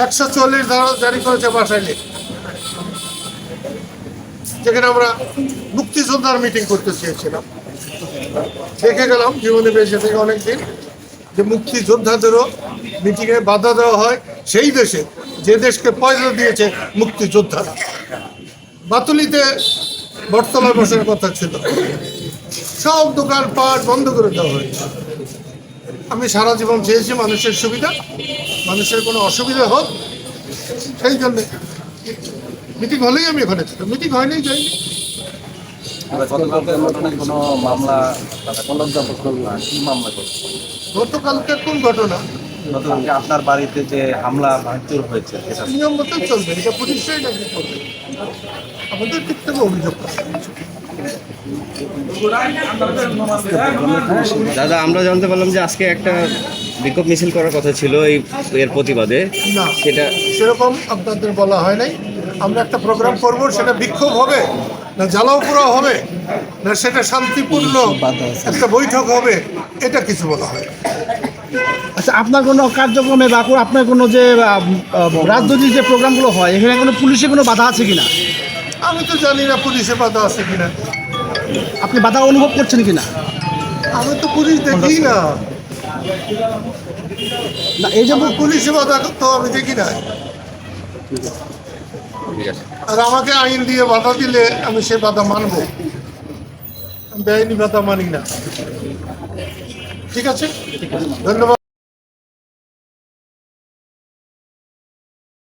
একশো চল্লিশ ধারা জারি করেছে বাসাইলে যেখানে আমরা মুক্তিযোদ্ধার মিটিং করতে চেয়েছিলাম। দেখে গেলাম জীবনে বেঁচে থেকে অনেকদিন যে মুক্তিযোদ্ধাদেরও মিটিংয়ে বাধা দেওয়া হয়। সেই দেশে যে দেশকে পয়সা দিয়েছে মুক্তিযোদ্ধারা। বাতুলিতে বটতলায় বসার কথা ছিল। সব দোকান পাট বন্ধ করে দেওয়া হয়েছে। আমি সারা জীবন চেয়েছি মানুষের সুবিধা মানুষের কোনো অসুবিধা হোক সেই জন্য মিটিং হলেই আমি ওখানে ছিলাম। মিটিং হয়নি যাইনি। গতকালকে কোন ঘটনা? আপনার বাড়িতে যে হামলা ভাঙচুর হয়েছে সেটা নিয়ম মতো চলবে এটা পুলিশরাই নাকি করবে আমাদের দিক থেকে অভিযোগ দাদা আমরা জানতে পারলাম যে আজকে একটা বিক্ষোভ মিছিল করার কথা ছিল এই এর প্রতিবাদে। না সেটা সেরকম আপনাদের বলা হয় নাই। আমরা একটা প্রোগ্রাম করব সেটা বিক্ষোভ হবে না জ্বালাও পোড়া হবে না সেটা শান্তিপূর্ণ একটা বৈঠক হবে এটা কিছু বলা হয় না। আচ্ছা আপনার কোনো কার্যক্রমে বা আপনার কোনো যে রাজনৈতিক যে প্রোগ্রামগুলো হয় এখানে কোনো পুলিশের কোনো বাধা আছে কিনা? আমি তো জানি না পুলিশে বাধা আছে কিনা। আপনি বাধা অনুভব করছেন কিনা? আমি তো পুলিশ দেখি না। না এই যে পুলিশে বাধা তো আমি দেখি না। আর আমাকে আইন দিয়ে বাধা দিলে আমি সে বাধা মানবো। আমি বেআইনি বাধা মানি না। ঠিক আছে। ধন্যবাদ।